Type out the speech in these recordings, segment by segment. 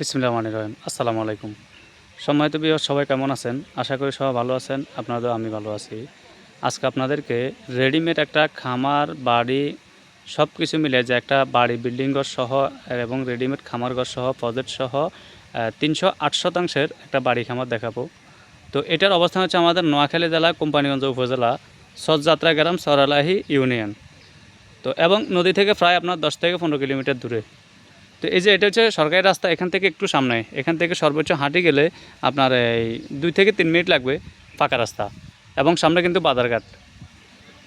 বিসমিল্লাহ রহিম। আসসালামু আলাইকুম। সম্মানিত বিহার সবাই কেমন আছেন? আশা করি সবাই ভালো আছেন আপনাদের আমি ভালো আছি। আজকে আপনাদেরকে রেডিমেড একটা খামার, বাড়ি সব কিছু মিলে যে একটা বাড়ি, বিল্ডিং ঘর সহ এবং রেডিমেড খামার ঘর সহ, প্রজেক্ট সহ তিনশো আট শতাংশের একটা বাড়ি খামার দেখাবো। তো এটার অবস্থান হচ্ছে আমাদের নোয়াখালী জেলা, কোম্পানিগঞ্জ উপজেলা সৎযাত্রা গ্রাম, সরালাহি ইউনিয়ন। তো এবং নদী থেকে প্রায় আপনার দশ থেকে পনেরো কিলোমিটার দূরে। তো এই যে এটা হচ্ছে সরকারি রাস্তা, এখান থেকে একটু সামনে। এখান থেকে সর্বোচ্চ হাঁটি গেলে আপনার এই দুই থেকে তিন মিনিট লাগবে পাকা রাস্তা এবং সামনে কিন্তু বাজারঘাট।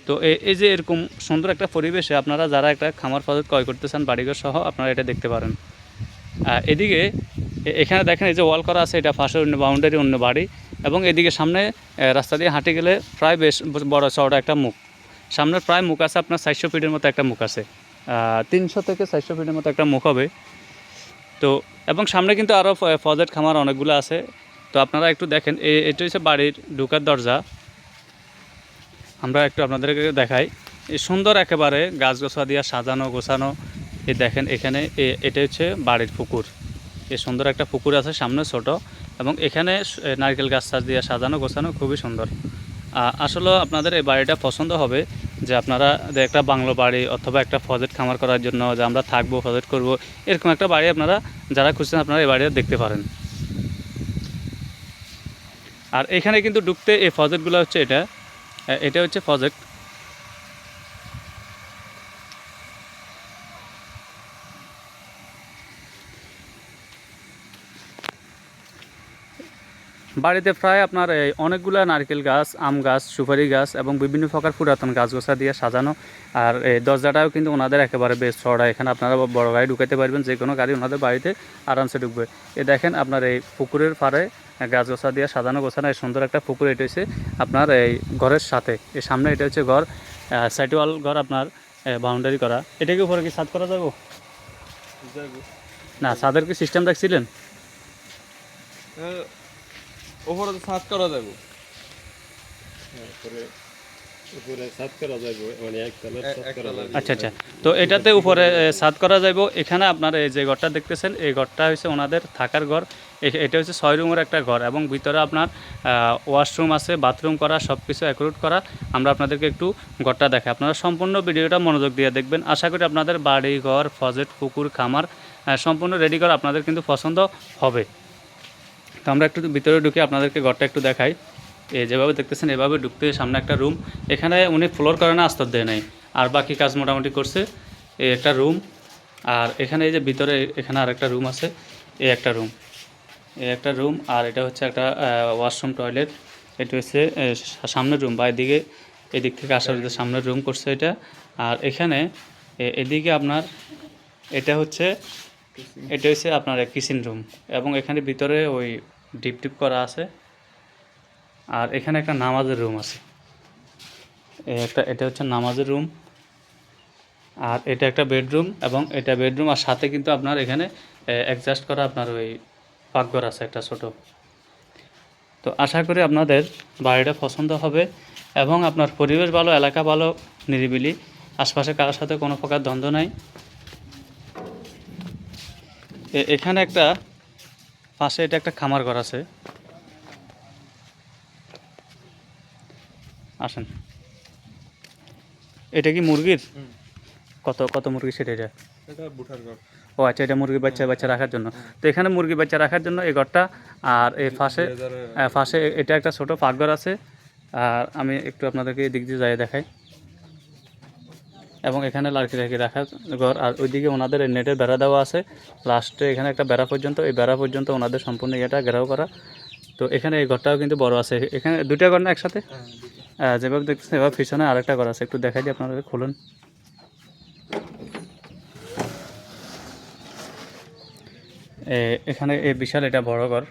তো এই যে এরকম সুন্দর একটা পরিবেশে আপনারা যারা একটা খামার ফসল ক্রয় করতে চান, বাড়িঘর সহ আপনারা এটা দেখতে পারেন। এদিকে এখানে দেখেন এই যে ওয়াল করা আছে, এটা পাশের অন্য বাউন্ডারি, অন্য বাড়ি এবং এদিকে সামনে রাস্তা দিয়ে হাঁটি গেলে প্রায় বেশ বড়, চওড়া একটা মুখ। সামনের প্রায় মুখ আছে, আপনার চারশো ফিটের মতো একটা মুখ আছে। তিনশো থেকে চারশো ফিটের মতো একটা মুখ হবে। তো, এবং সামনে কিন্তু আরও ফজেট খামার অনেকগুলো আছে। তো আপনারা একটু দেখেন, এ- এটা হচ্ছে বাড়ির ঢুকার দরজা। আমরা একটু আপনাদেরকে দেখাই। এই সুন্দর একেবারে গাছ গোছা দিয়ে সাজানো, গোছানো। এই দেখেন এখানে এ- এটা হচ্ছে বাড়ির পুকুর। এই সুন্দর একটা পুকুর আছে সামনে ছোট, এবং এখানে নারকেল গাছ টাছ দিয়ে সাজানো, গোছানো খুবই সুন্দর। আসলে আপনাদের এই বাড়িটা পছন্দ হবে। যে আপনারা যে একটা বাংলো বাড়ি অথবা একটা ফজেট খামার করার জন্য যে আমরা থাকব, ফজেট করব, এরকম একটা বাড়ি আপনারা যারা খুঁজছেন আপনারা এই বাড়িটা দেখতে পারেন। আর এখানে কিন্তু ঢুকতে এই ফজেটগুলো হচ্ছে এটা। এটা হচ্ছে ফজেট। বাড়িতে প্রায় আপনার এই অনেকগুলো নারকেল গাছ আম গাছ সুপারি গাছ এবং বিভিন্ন প্রকার পুরাতন গাছ গোছা দিয়ে সাজানো। আর এই দরজাটাও কিন্তু ওনাদের একেবারে বেশ চড়া এখানে আপনারা বড় গাড়ি ঢুকাতে পারবেন যে কোনো গাড়ি ওনাদের বাড়িতে আরামসে ঢুকবে। এ দেখেন আপনার এই পুকুরের পাড়ে গাছ গোছা দিয়ে সাজানো গোছানো এই সুন্দর একটা পুকুর। এটা হচ্ছে আপনার এই ঘরের সাথে। এই সামনে এটা হচ্ছে ঘর। সাইড ওয়াল ঘর আপনার বাউন্ডারি করা। এটাকে উপরে কি ছাদ করা যাব? না ছাদের কি সিস্টেম রাখছিলেন ওপরে তো সাত করা যাবে। উপরে উপরে সাত করা যাবে মানে সাত যাবে। আচ্ছা আচ্ছা। তো এটাতে উপরে ছাদ করা যাইব। এখানে আপনার এই যে ঘরটা দেখতেছেন এই ঘরটা হচ্ছে ওনাদের থাকার ঘর। এটা হচ্ছে ছয় রুমের একটা ঘর এবং ভিতরে আপনার ওয়াশরুম আছে বাথরুম করা সব কিছু অ্যাকুরেট করা। আমরা আপনাদেরকে একটু ঘরটা দেখাই। আপনারা সম্পূর্ণ ভিডিওটা মনোযোগ দিয়ে দেখবেন। আশা করি আপনাদের বাড়ি ঘর ফজেট পুকুর খামার সম্পূর্ণ রেডি করা আপনাদের কিন্তু পছন্দ হবে। তো আমরা একটু ভিতরে ঢুকে আপনাদেরকে ঘরটা একটু দেখাই। এ যেভাবে দেখতেছেন, এভাবে ঢুকতে সামনে একটা রুম এখানে উনি ফ্লোর করে না, আস্তর দেয় নাই। আর বাকি কাজ মোটামুটি করছে এই একটা রুম আর এখানে এই যে ভিতরে, এখানে আর একটা রুম আছে এই একটা রুম এই একটা রুম আর এটা হচ্ছে একটা ওয়াশরুম টয়লেট এটা হচ্ছে সামনের রুম বা এদিকে, এদিক থেকে আসার যে সামনের রুম করছে এটা। আর এখানে এদিকে আপনার, এটা হচ্ছে এটা হচ্ছে আপনার কিচেন রুম এবং এখানে ভিতরে ওই ডিপ ডিপ করা আছে। আর এখানে একটা নামাজের রুম আছে। একটা, এটা হচ্ছে নামাজের রুম আর এটা একটা বেডরুম এবং এটা বেডরুম আর সাথে কিন্তু আপনার এখানে অ্যাডজাস্ট করা আপনার ওই পাকঘর আছে একটা ছোট। তো আশা করি আপনাদের বাড়িটা পছন্দ হবে এবং আপনার পরিবেশ ভালো, এলাকা ভালো, নিরিবিলি। আশপাশে কারোর সাথে কোনো প্রকার দ্বন্দ্ব নাই। এখানে একটা পাশে এটা একটা খামার ঘর আছে। আসেন। এটা কি মুরগির? কত কত মুরগি সেটা এটা? ও আচ্ছা এটা মুরগি বাচ্চা বাচ্চা রাখার জন্য। তো এখানে মুরগি বাচ্চা রাখার জন্য এই ঘরটা আর এই পাশে আহ, পাশে এটা একটা ছোট পাকঘর আছে। আর আমি একটু আপনাদেরকে দিক দিয়ে যাই দেখাই। এবং এখানে লাড়কি লাড়কি রাখার ঘর। আর ওইদিকে ওনাদের নেটের বেড়া দেওয়া আছে। লাস্টে এখানে একটা বেড়া পর্যন্ত এই বেড়া পর্যন্ত ওনাদের সম্পূর্ণ ইয়েটা ঘেরাও করা। তো এখানে এই ঘরটাও কিন্তু বড় আছে। এখানে দুইটা ঘর না একসাথে? আহ, যেভাবে দেখতেছেন এভাবে পিছনে আরেকটা ঘর আছে। একটু দেখাই দিই আপনাদের খুলুন। এ- এখানে এই বিশাল এটা বড় ঘর।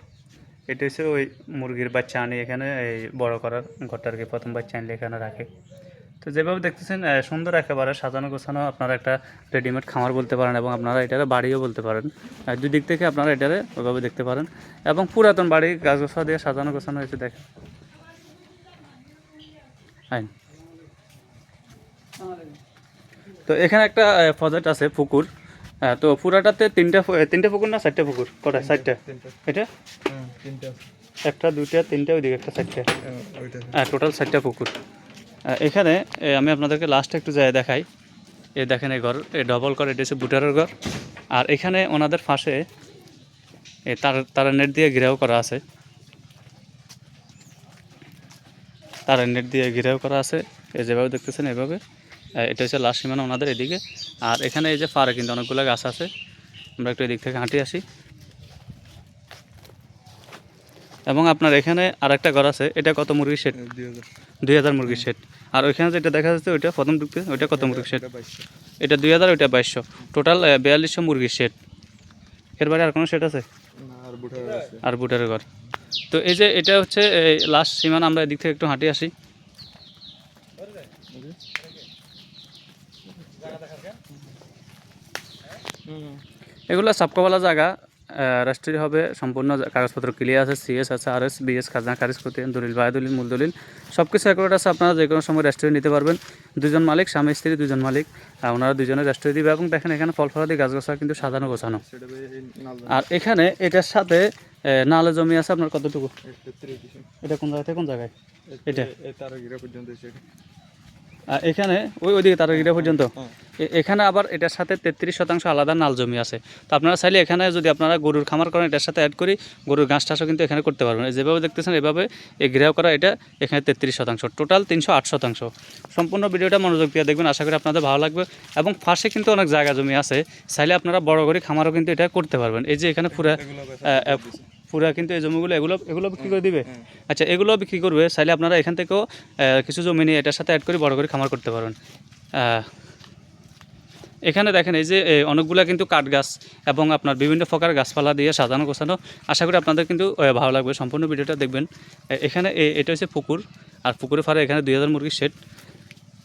এটা হচ্ছে ওই মুরগির বাচ্চা আনি এখানে এই বড় করার ঘরটা আর কি প্রথম বাচ্চা আনলে এখানে রাখে। তো যেভাবে দেখতেছেন সুন্দর একেবারে সাজানো গোছানো আপনারা একটা রেডিমেড খামার বলতে পারেন এবং আপনারা এটারে বাড়িও বলতে পারেন। দুই দিক থেকে আপনারা এটারে ওইভাবে দেখতে পারেন এবং পুরাতন বাড়ি গাছ গোছা দিয়ে সাজানো গোছানো হয়েছে দেখেন। আইন। তো এখানে একটা প্রজেক্ট আছে পুকুর। হ্যাঁ তো পুরাটাতে তিনটা তিনটা পুকুর না চারটে পুকুর? কটা? চারটা? এটা? হ্যাঁ তিনটা একটা দুইটা তিনটা ওইদিকে একটা চারটে। হ্যাঁ, হ্যাঁ টোটাল চারটা পুকুর। এখানে এ, আমি আপনাদেরকে লাস্ট একটু যায় দেখাই। এ দেখেন এই ঘর এ ডবল ঘর এটা হচ্ছে বুটারের ঘর। আর এখানে ওনাদের ফাঁসে এ তার তারা নেট দিয়ে ঘিরাও করা আছে। তারা নেট দিয়ে ঘিরাও করা আছে। এই যেভাবে দেখতেছেন এভাবে। এটা হচ্ছে লাস্ট সীমানা ওনাদের এদিকে। আর এখানে এই যে পারে কিন্তু অনেকগুলো গাছ আছে। আমরা একটু এদিক থেকে হাঁটি আসি। এবং আপনার এখানে আর একটা ঘর আছে এটা কত মুরগির শেড দুই হাজার। মুরগির শেড আর ওইখানে যেটা দেখা যাচ্ছে ওইটা প্রথম ঢুকতে ওইটা কত মুরগির শেড এটা দুই হাজার ওইটা বাইশশো। টোটাল বিয়াল্লিশশো মুরগির শেড এর বাইরে আর কোনো শেড আছে? আর বুটার আছে। আর বুটারের ঘর। তো এই যে এটা হচ্ছে লাস্ট সীমানা আমরা এদিক থেকে একটু হাঁটি আসি। এগুলো সাবকাওয়ালা জায়গা। রেজিস্ট্রি হবে সম্পূর্ণ কাগজপত্র ক্লিয়ার আছে সিএস আছে আর এস বিএস খাজনা খারিজ করতে দলিল বায় দলিল মূল দলিল সব কিছু অ্যাকুরেট আছে আপনারা যে কোনো সময় রেজিস্ট্রি নিতে পারবেন। দুজন মালিক স্বামী স্ত্রী দুজন মালিক। ওনারা দুজনে রাষ্ট্রীয় দিবে এবং দেখেন এখানে ফল ফলাদি গাছ গাছা কিন্তু সাজানো গোছানো। আর এখানে এটার সাথে নালে জমি আছে আপনার কতটুকু? এটা কোন জায়গা থেকে কোন জায়গায়? এটা? এখানে ওই ওইদিকে তার গিরা পর্যন্ত। এখানে আবার এটার সাথে তেত্রিশ শতাংশ আলাদা নাল জমি আছে। তো আপনারা চাইলে এখানে যদি আপনারা গরুর খামার করেন এটার সাথে অ্যাড করি গরুর ঘাস কিন্তু এখানে করতে পারবেন। যেভাবে দেখতেছেন এভাবে এই ঘেরাও করা এটা এখানে তেত্রিশ শতাংশ। টোটাল তিনশো আট শতাংশ। সম্পূর্ণ ভিডিওটা মনোযোগ দিয়ে দেখবেন আশা করি আপনাদের ভালো লাগবে। এবং পাশে কিন্তু অনেক জায়গা জমি আছে। চাইলে আপনারা বড় করে খামারও কিন্তু এটা করতে পারবেন। এই যে এখানে পুরা পুরা কিন্তু এই জমিগুলো এগুলো এগুলো বিক্রি করে দিবে। আচ্ছা এগুলো বিক্রি করবে চাইলে আপনারা এখান থেকেও কিছু জমি নিয়ে এটার সাথে অ্যাড করে বড় করে খামার করতে পারবেন আহ, এখানে দেখেন এই যে অনেকগুলা কিন্তু কাঠ গাছ এবং আপনার বিভিন্ন প্রকার গাছপালা দিয়ে সাজানো গোছানো। আশা করি আপনাদের কিন্তু ভালো লাগবে। সম্পূর্ণ ভিডিওটা দেখবেন। এখানে এটা হচ্ছে পুকুর। আর পুকুরে ফারে এখানে দুই হাজার মুরগির শেড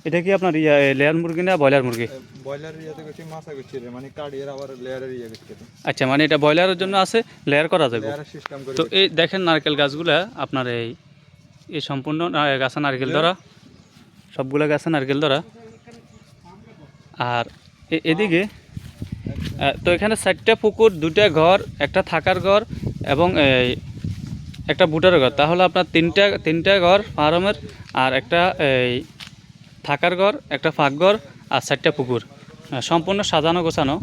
এটা কি আপনার ইয়া লেয়ার মুরগি না ব্রয়লার মুরগি? বয়লার ইয়াতে করছি মাছা রে মানে কাড়িয়ে আবার লেয়ারের ইয়ে করছি আচ্ছা মানে এটা ব্রয়লারের জন্য আছে লেয়ার করা যাবে? সিস্টেম করে তো এই দেখেন নারকেল গাছগুলা আপনার এই এই সম্পূর্ণ গাছে নারকেল ধরা। সবগুলা গাছে নারকেল ধরা। আর এদিকে তো এখানে চারটা পুকুর দুটা ঘর একটা থাকার ঘর এবং এই একটা বুটার ঘর। তাহলে আপনার তিনটা তিনটা ঘর ফার্মের আর একটা এই থাকার ঘর, একটা ফাঁক ঘর আর চারটা পুকুর। সম্পূর্ণ সাজানো গোছানো।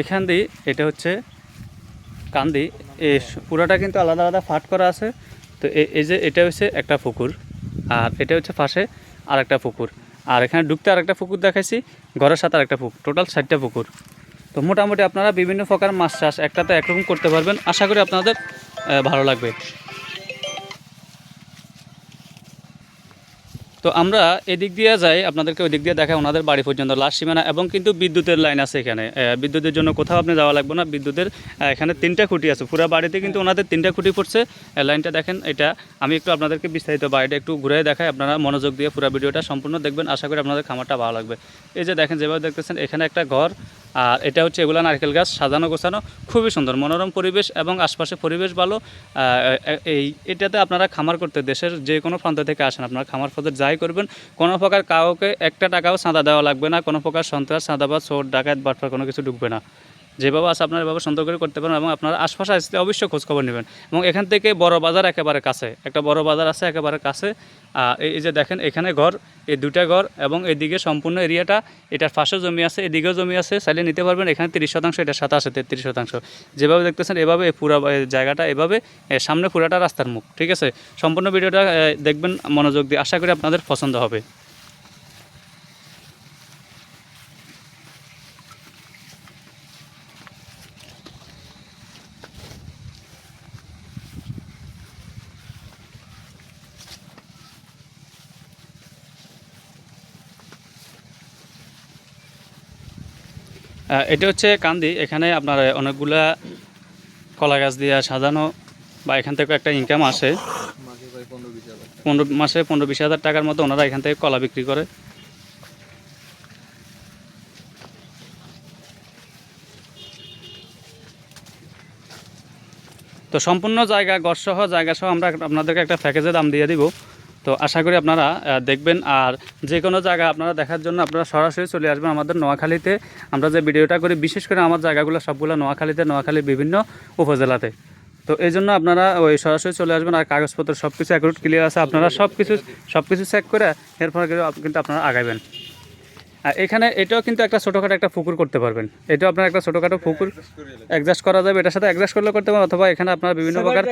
এখান দিয়ে এটা হচ্ছে কান্দি। এ, পুরোটা কিন্তু আলাদা আলাদা ফাট করা আছে। তো এই যে এটা হচ্ছে একটা পুকুর আর এটা হচ্ছে পাশে আর একটা পুকুর। আর এখানে ঢুকতে আর একটা পুকুর দেখাইছি, ঘরের সাথে আর একটা পুকুর, টোটাল ষাটটা পুকুর। তো মোটামুটি আপনারা বিভিন্ন প্রকার মাছ চাষ একটাতে একরকম করতে পারবেন। আশা করি আপনাদের ভালো লাগবে। তো আমরা এদিক দিয়ে যাই, আপনাদেরকে ওই দিক দিয়ে দেখাই ওনাদের বাড়ি পর্যন্ত। লাস্ট সীমানা এবং কিন্তু বিদ্যুতের লাইন আছে এখানে। বিদ্যুতের জন্য কোথাও আপনি যাওয়া লাগবে না। বিদ্যুতের এখানে তিনটা খুঁটি আছে। পুরো বাড়িতে কিন্তু ওনাদের তিনটা খুঁটি পড়ছে। লাইনটা দেখেন, এটা আমি একটু আপনাদেরকে বিস্তারিত বাড়িটা একটু ঘুরে দেখাই। আপনারা মনোযোগ দিয়ে পুরো ভিডিওটা সম্পূর্ণ দেখবেন। আশা করি আপনাদের খামারটা ভালো লাগবে। এই যে দেখেন, যেভাবে দেখতেছেন, এখানে একটা ঘর আর এটা হচ্ছে এগুলা নারকেল গাছ, সাজানো গোছানো, খুবই সুন্দর। মনোরম পরিবেশ এবং আশপাশে পরিবেশ ভালো। এই, এটাতে আপনারা খামার করতে দেশের যে কোনো প্রান্ত থেকে আসেন, আপনারা খামার পথে যাই করবেন। কোনো প্রকার কাউকে একটা টাকাও চাঁদা দেওয়া লাগবে না, কোনো প্রকার সন্ত্রাস চাঁদাবাদ চোর, ডাকাত বাটফার কোনো কিছু ঢুকবে না। যেভাবে আছে আপনারা এভাবে সুন্দর করে করতে পারেন এবং আপনারা আশপাশে আসলে অবশ্যই খোঁজখবর নেবেন। এবং এখান থেকে বড় বাজার একেবারে কাছে, একটা বড় বাজার আছে একেবারে কাছে। এই যে দেখেন, এখানে ঘর, এই দুটা ঘর এবং এদিকে সম্পূর্ণ এরিয়াটা, এটার পাশে জমি আছে, এদিকেও জমি আছে, চাইলে নিতে পারবেন, এখানে তিরিশ শতাংশ সাথে আছে তেত্রিশ শতাংশ। যেভাবে দেখতেছেন, এভাবে পুরা জায়গাটা, এভাবে সামনে পুরাটা রাস্তার মুখ, ঠিক আছে? সম্পূর্ণ ভিডিওটা দেখবেন, মনোযোগ দিয়ে আশা করি আপনাদের পছন্দ হবে। এটা হচ্ছে কান্দি। এখানে আপনার অনেকগুলা কলা গাছ দিয়ে সাজানো বা এখান থেকে একটা ইনকাম আসে। পনেরো মাসে পনেরো বিশ হাজার টাকার মতো ওনারা এখান থেকে কলা বিক্রি করে। তো সম্পূর্ণ জায়গা গড়সহ জায়গা সহ আমরা আপনাদেরকে একটা প্যাকেজে দাম দিয়ে দিব। তো আশা করি আপনারা দেখবেন। আর যে কোনো জায়গা আপনারা দেখার জন্য আপনারা সরাসরি চলে আসবেন আমাদের নোয়াখালীতে। আমরা যে ভিডিওটা করি, বিশেষ করে আমার জায়গাগুলো সবগুলো নোয়াখালীতে নোয়াখালীর বিভিন্ন উপজেলাতে। তো এই জন্য আপনারা ওই সরাসরি চলে আসবেন আর কাগজপত্র সব কিছু অ্যাকুরেট ক্লিয়ার আছে। আপনারা সব কিছু সব কিছু চেক করে এরপর কিন্তু আপনারা আগাবেন। আর এখানে এটাও কিন্তু একটা ছোটোখাটো একটা পুকুর করতে পারবেন। এটাও আপনার একটা ছোটোখাটো পুকুর। অ্যাডজাস্ট করা যাবে এটার সাথে অ্যাডজাস্ট করলে করতে পারেন অথবা এখানে আপনারা বিভিন্ন প্রকার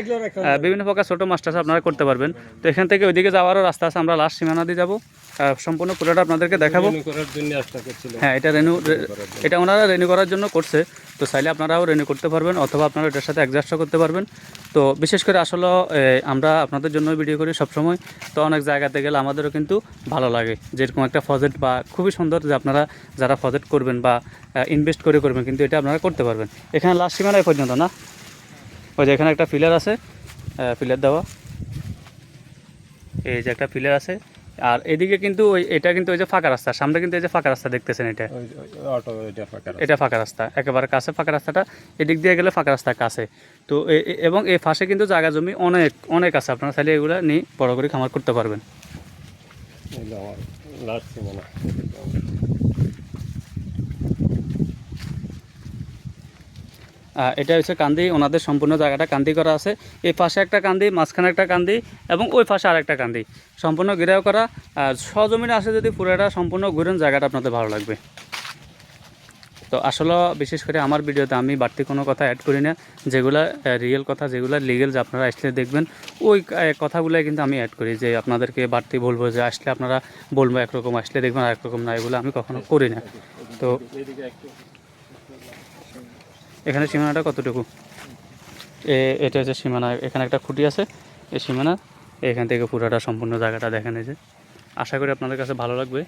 বিভিন্ন প্রকার ছোটো মাছ টাছ আপনারা করতে পারবেন। তো এখান থেকে ওইদিকে যাওয়ারও রাস্তা আছে আমরা লাস্ট সীমানা দিয়ে যাব। সম্পূর্ণ পুরোটা আপনাদেরকে দেখাবো। হ্যাঁ এটা রেনু এটা ওনারা রেনু করার জন্য করছে। তো চাইলে আপনারাও রেনু করতে পারবেন অথবা আপনারা এটার সাথে অ্যাডজাস্টও করতে পারবেন। তো বিশেষ করে আসলে আমরা আপনাদের জন্য ভিডিও করি সবসময়। তো অনেক জায়গাতে গেলে আমাদেরও কিন্তু ভালো লাগে। যেরকম একটা প্রজেক্ট বা খুবই সুন্দর যে আপনারা যারা প্রজেক্ট করবেন বা ইনভেস্ট করে করবেন, কিন্তু এটা আপনারা করতে পারবেন। এখানে লাস্ট সীমানায় পর্যন্ত না? ওই যে এখানে একটা ফিলার আছে। ফিলার দেওয়া। এই যে একটা ফিলার আছে। আর এদিকে কিন্তু ওই এটা কিন্তু ওই যে ফাঁকা রাস্তা সামনে কিন্তু এই যে ফাঁকা রাস্তা দেখতেছেন এটা? ওই ওই অটো এটা ফাঁকা রাস্তা। একেবারে কাছে ফাঁকা রাস্তাটা এদিক দিয়ে গেলে ফাঁকা রাস্তা কাছে। তো এবং এই ফাঁসে কিন্তু জায়গা জমি অনেক অনেক আছে আপনারা তাহলে এগুলো নিয়ে বড় করে খামার করতে পারবেন এগুলো আমার লাস্ট সীমানা আহ, এটা হচ্ছে কান্দি, ওনাদের সম্পূর্ণ জায়গাটা কান্দি করা আছে। এই পাশে একটা কান্দি, মাঝখানে একটা কান্দি এবং ওই পাশে আরেকটা কান্দি। সম্পূর্ণ ঘিরেও করা। আর সজমিনে আসে যদি পুরোটা সম্পূর্ণ ঘুরেন, জায়গাটা আপনাদের ভালো লাগবে। তো আসলে বিশেষ করে আমার ভিডিওতে আমি বাড়তি কোনো কথা অ্যাড করি না। যেগুলো রিয়েল কথা, যেগুলো লিগেল যে আপনারা আসলে দেখবেন, ওই কথাগুলোই কিন্তু আমি অ্যাড করি। যে আপনাদেরকে বাড়তি বলব যে আসলে আপনারা বলব একরকম, আসলে দেখবেন আর একরকম না, এগুলো আমি কখনো করি না। তো একটু এখানে সীমানাটা কতটুকু? এ, এটা হচ্ছে সীমানা, এখানে একটা খুঁটি আছে, এই সীমানা, এখান থেকে পুরোটা সম্পূর্ণ জায়গাটা দেখেন এই যে। আশা করি আপনাদের কাছে ভালো লাগবে।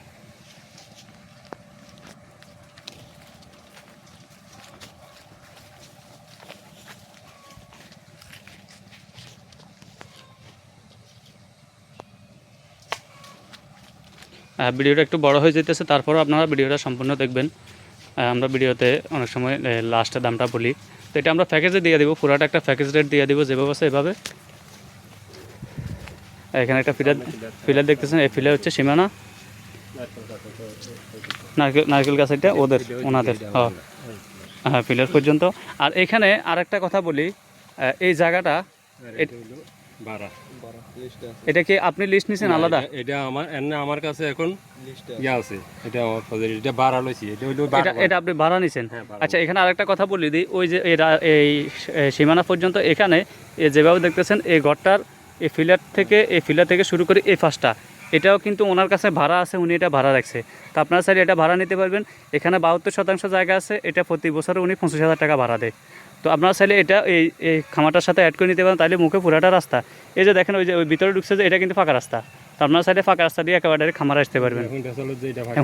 ভিডিওটা একটু বড় হয়ে যেতেছে, তারপরও আপনারা ভিডিওটা সম্পূর্ণ দেখবেন। আমরা ভিডিওতে অনেক সময় লাস্টের দামটা বলি। তো এটা আমরা প্যাকেজে দিয়ে দিব, পুরাটা একটা প্যাকেজ রেট দিয়ে দিব, যেভাবে আছে এভাবে। এখানে একটা ফিলার ফিলার দেখতেছেন, এই ফিলার হচ্ছে সীমানা। নারকেল নারকেল গাছ এটা ওদের, ওনাদের হ্যাঁ ফিলার পর্যন্ত। আর এখানে আরেকটা কথা বলি এই জায়গাটা এটা কি আপনি লিস্ট নিছেন আলাদা? এটা- আমার এনে আমার কাছে এখন ইয়া আছে। এটা আমার এটা বারা লইছি। এটা হলো এটা এটা আপনি ভাড়া নিছেন? হ্যাঁ, আচ্ছা এখানে আরেকটা কথা বলি দিই। ওই যে এই এই সীমানা পর্যন্ত এখানে যেভাবে দেখতেছেন এই ঘরটার এই ফিলার থেকে এই ফিলার থেকে শুরু করে এই ফার্স্টটা এটাও কিন্তু ওনার কাছে ভাড়া আছে উনি এটা ভাড়া রাখছে। তো আপনারা স্যার এটা ভাড়া নিতে পারবেন। এখানে বাহাত্তর শতাংশ জায়গা আছে এটা প্রতি বছর উনি পঁচিশ হাজার টাকা ভাড়া দেয়। তো আপনারা চাইলে এটা এই এই খামারটার সাথে অ্যাড করে নিতে পারেন তাহলে মুখে পুরাটা রাস্তা। এই যে দেখেন ওই যে ওই ভিতরে ঢুকছে যে এটা কিন্তু ফাঁকা রাস্তা। তো আপনারা সাইডে ফাঁকা রাস্তা দিয়ে একেবারে খামার আসতে পারবেন।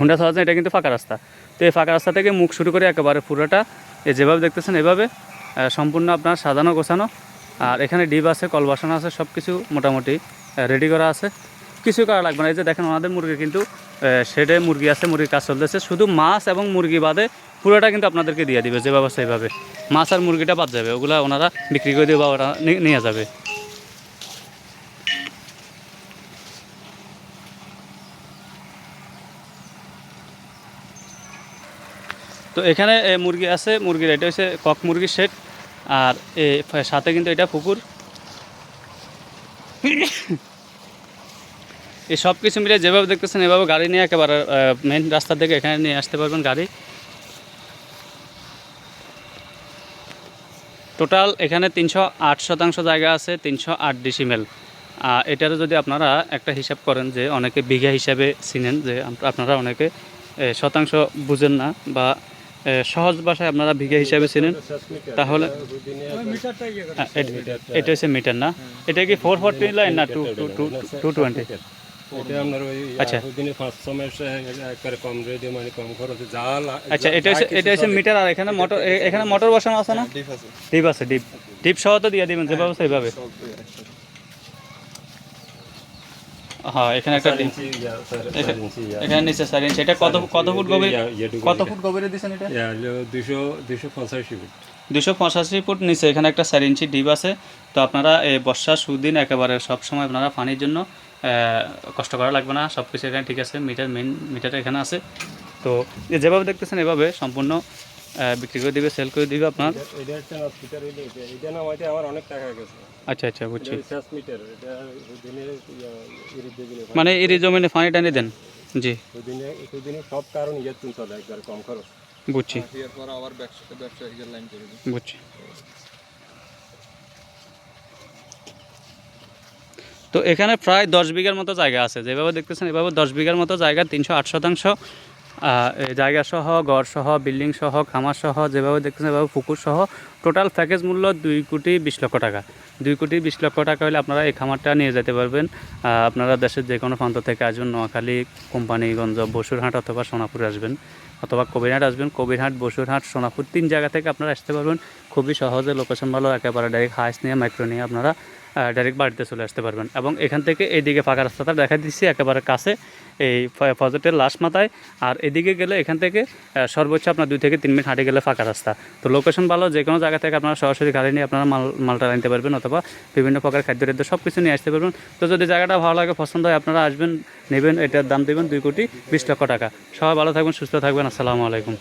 হুন্ডা সাহায্যে এটা কিন্তু ফাঁকা রাস্তা। তো এই ফাঁকা রাস্তা থেকে মুখ শুরু করে একেবারে পুরোটা এ যেভাবে দেখতেছেন এভাবে সম্পূর্ণ আপনার সাজানো গোছানো। আর এখানে ডিপ আছে কল বসানো আছে সব কিছু মোটামুটি রেডি করা আছে। কিছু করা লাগবে না। এই যে দেখেন ওনাদের মুরগি কিন্তু শেডে মুরগি আছে মুরগির কাজ চলতেছে। শুধু মাছ এবং মুরগি বাদে পুরোটা কিন্তু আপনাদেরকে দিয়ে দিবে যেভাবে সেইভাবে। মাছ আর মুরগিটা বাদ যাবে, ওগুলো ওনারা বিক্রি করে দেবে বা ওরা নিয়ে যাবে। তো এখানে মুরগি আছে, মুরগির এটা হচ্ছে কক মুরগির সেট, আর, এ সাথে কিন্তু এটা পুকুর। এই সব কিছু মিলে যেভাবে দেখতেছেন, এভাবে গাড়ি নিয়ে একেবারে মেন রাস্তা থেকে এখানে নিয়ে আসতে পারবেন গাড়ি। টোটাল এখানে তিনশো আট শতাংশ জায়গা আছে, তিনশো আট ডিসিমেল এটারও যদি আপনারা একটা হিসাব করেন যে অনেকে বিঘা হিসাবে চিনেন যে আপনারা অনেকে শতাংশ বুঝেন না বা সহজ ভাষায় আপনারা বিঘা হিসাবে চিনেন, তাহলে এটা হচ্ছে মিটার না। এটা কি ফোর ফোরটি লাইন না two two two two twenty এটা আপনার ওই আচ্ছা। দিনে পাঁচ ছ মাস একবারে কম রেটে মানে কম খরচে জাল আচ্ছা এটা হচ্ছে এটা হচ্ছে মিটার আর এখানে মোটর এখানে মোটর বসানো আছে না? ডিপ আছে। ডিপ আছে ডিপ। ডিপ সহ তো দিয়ে দিবেন যেভাবে সেভাবে সব একসাথে। হ্যাঁ এখানে একটা এখানে- ইঞ্চি। এখানে নিচে চার ইঞ্চি। এটা কত কত ফুট গভীর কত ফুট গভীরে দিচ্ছেন এটা? দুশো- দুশো পঁচাশি ফুট। দুশো পঁচাশি ফুট নিচে এখানে একটা চার ইঞ্চি ডিপ আছে। তো আপনারা এই বর্ষার সুদিন একেবারে সব সময় আপনারা পানির জন্য আহ, কষ্ট করা লাগবে না। সব কিছু এখানে ঠিক আছে। মিটার মেন মিটার এখানে আছে। তো যেভাবে দেখতেছেন এভাবে সম্পূর্ণ বিক্রি করে দিবে সেল করে দিবে আপনার এটা- এটা একটা মিটার হইল এটা। এটা নামাইতে আমার অনেক টাকা গেছে। আচ্ছা আচ্ছা বুঝছি মিটার। এটা মানে এর জমিনে পানি টানি দেন জি সব কারণ ইয়ে তুন চলে একবার কম খরচ। বুঝছি এরপর আবার ব্যবসা ব্যবসায়ীদের লাইন করে বুঝছি তো এখানে প্রায় দশ বিঘার মতো জায়গা আছে যেভাবে দেখতেছেন এভাবে দশ বিঘার মতো জায়গা তিনশো আট শতাংশ জায়গা সহ গড় সহ, বিল্ডিং সহ, খামার সহ, যেভাবে দেখতেছেন এভাবে পুকুর সহ টোটাল প্যাকেজ মূল্য দুই কোটি বিশ লক্ষ টাকা। দুই কোটি বিশ লক্ষ টাকা হলে আপনারা এই খামারটা নিয়ে যেতে পারবেন। আপনারা দেশের যে কোনো প্রান্ত থেকে আসবেন, নোয়াখালী, কোম্পানিগঞ্জ, বসুরহাট অথবা সোনাপুর আসবেন অথবা কবিরহাট আসবেন। কবিরহাট, বসুরহাট, সোনাপুর তিন জায়গা থেকে আপনারা আসতে পারবেন। খুবই সহজে লোকেশন ভালো, একেবারে ডাইরেক্ট হাইস নিয়ে মাইক্রো নিয়ে আপনারা ডাইরেক্ট বাড়িতে চলে আসতে পারবেন। এবং এখান থেকে এইদিকে ফাঁকা রাস্তাটা দেখা দিচ্ছি, একেবারে কাছে, এই ফজেটের লাশ মাথায়। আর এদিকে গেলে এখান থেকে সর্বোচ্চ আপনার দুই থেকে তিন মিনিট হাঁটে গেলে ফাঁকা রাস্তা। তো লোকেশন ভালো যে কোনো জায়গা থেকে আপনারা সরাসরি গাড়ি নিয়ে আপনারা মাল মালটা আনতে পারবেন, অথবা বিভিন্ন প্রকার খাদ্য টাদ্য সব কিছু নিয়ে আসতে পারবেন। তো যদি জায়গাটা ভালো লাগে, পছন্দ হয়, আপনারা আসবেন, নেবেন, এটার দাম দেবেন দুই কোটি বিশ লক্ষ টাকা। সবাই ভালো থাকবেন, সুস্থ থাকবেন, আসসালামু আলাইকুম।